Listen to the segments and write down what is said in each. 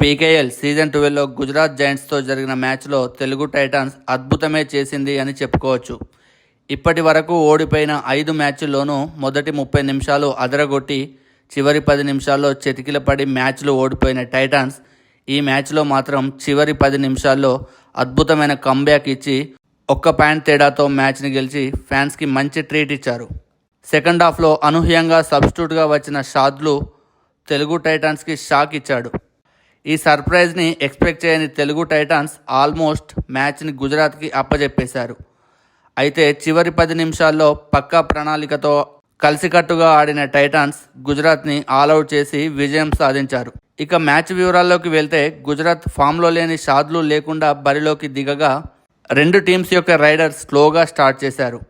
PKL season ట్వెల్వ్లో గుజరాత్ జైంట్స్తో జరిగిన మ్యాచ్లో తెలుగు టైటాన్స్ అద్భుతమే చేసింది అని చెప్పుకోవచ్చు. ఇప్పటి వరకు ఓడిపోయిన ఐదు మ్యాచ్ల్లోనూ మొదటి ముప్పై నిమిషాలు అదరగొట్టి చివరి పది నిమిషాల్లో చతికిలపడి మ్యాచ్లు ఓడిపోయిన టైటాన్స్ ఈ మ్యాచ్లో మాత్రం చివరి పది నిమిషాల్లో అద్భుతమైన కంబ్యాక్ ఇచ్చి ఒక్క పాయింట్ తేడాతో మ్యాచ్ని గెలిచి ఫ్యాన్స్కి మంచి ట్రీట్ ఇచ్చారు. సెకండ్ హాఫ్లో అనూహ్యంగా సబ్స్టిట్యూట్గా వచ్చిన షాద్లు తెలుగు టైటాన్స్కి షాక్ ఇచ్చాడు. ఈ సర్ప్రైజ్ని ఎక్స్పెక్ట్ చేయని తెలుగు టైటాన్స్ ఆల్మోస్ట్ మ్యాచ్ని గుజరాత్కి అప్పజెప్పేశారు. అయితే చివరి పది నిమిషాల్లో పక్కా ప్రణాళికతో కలిసికట్టుగా ఆడిన టైటాన్స్ గుజరాత్ని ఆల్అవుట్ చేసి విజయం సాధించారు. ఇక మ్యాచ్ వివరాల్లోకి వెళ్తే గుజరాత్ ఫామ్లో లేని షాద్లు లేకుండా బరిలోకి దిగగా రెండు టీమ్స్ యొక్క రైడర్స్ స్లోగా స్టార్ట్ చేశారు.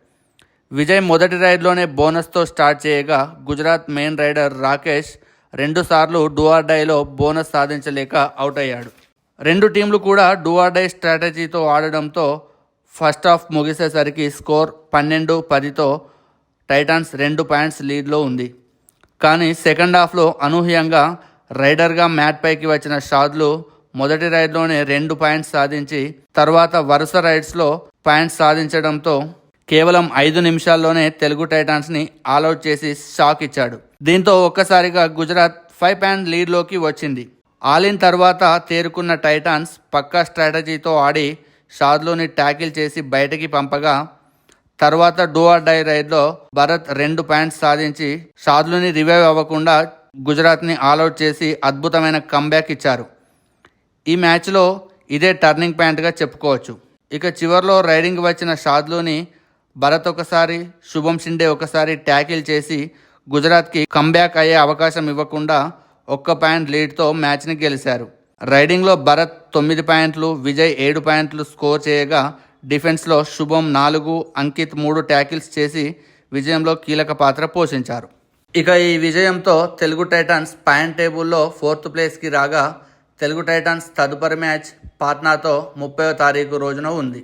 విజయ్ మొదటి రైడ్లోనే బోనస్తో స్టార్ట్ చేయగా గుజరాత్ మెయిన్ రైడర్ రాకేష్ రెండుసార్లు డూఆర్ డైలో బోనస్ సాధించలేక అవుట్ అయ్యాడు. రెండు టీంలు కూడా డూఆర్ డై స్ట్రాటజీతో ఆడడంతో ఫస్ట్ హాఫ్ ముగిసేసరికి స్కోర్ పన్నెండు పదితో టైటాన్స్ రెండు పాయింట్స్ లీడ్లో ఉంది. కానీ సెకండ్ హాఫ్లో అనూహ్యంగా రైడర్గా మ్యాట్ పైకి వచ్చిన షాద్లు మొదటి రైడ్లోనే రెండు పాయింట్స్ సాధించి తర్వాత వరుస రైడ్స్లో పాయింట్స్ సాధించడంతో కేవలం ఐదు నిమిషాల్లోనే తెలుగు టైటాన్స్ని ఆల్అవుట్ చేసి షాక్ ఇచ్చాడు. దీంతో ఒక్కసారిగా గుజరాత్ ఫైవ్ ప్యాన్ లీడ్లోకి వచ్చింది. ఆలిన్ తర్వాత తేరుకున్న టైటాన్స్ పక్కా స్ట్రాటజీతో ఆడి షాద్లోని ట్యాకిల్ చేసి బయటకి పంపగా తర్వాత డూఆర్ డై రైడ్లో భరత్ రెండు పాయింట్స్ సాధించి షాద్లుని రివైవ్ అవ్వకుండా గుజరాత్ని ఆల్అవుట్ చేసి అద్భుతమైన కంబ్యాక్ ఇచ్చారు. ఈ మ్యాచ్లో ఇదే టర్నింగ్ పాయింట్గా చెప్పుకోవచ్చు. ఇక చివరిలో రైడింగ్ వచ్చిన షాద్లోని భరత్ ఒకసారి శుభం షిండే ఒకసారి ట్యాకిల్ చేసి గుజరాత్కి కంబ్యాక్ అయ్యే అవకాశం ఇవ్వకుండా ఒక్క పాయింట్ లీడ్తో మ్యాచ్ని గెలిచారు రైడింగ్లో భరత్ తొమ్మిది పాయింట్లు విజయ్ ఏడు పాయింట్లు స్కోర్ చేయగా డిఫెన్స్లో శుభం నాలుగు అంకిత్ మూడు ట్యాకిల్స్ చేసి విజయంలో కీలక పాత్ర పోషించారు. ఇక ఈ విజయంతో తెలుగు టైటాన్స్ పాయింట్ టేబుల్లో ఫోర్త్ ప్లేస్కి రాగా తెలుగు టైటాన్స్ తదుపరి మ్యాచ్ పాట్నాతో ముప్పై తారీఖు రోజున ఉంది.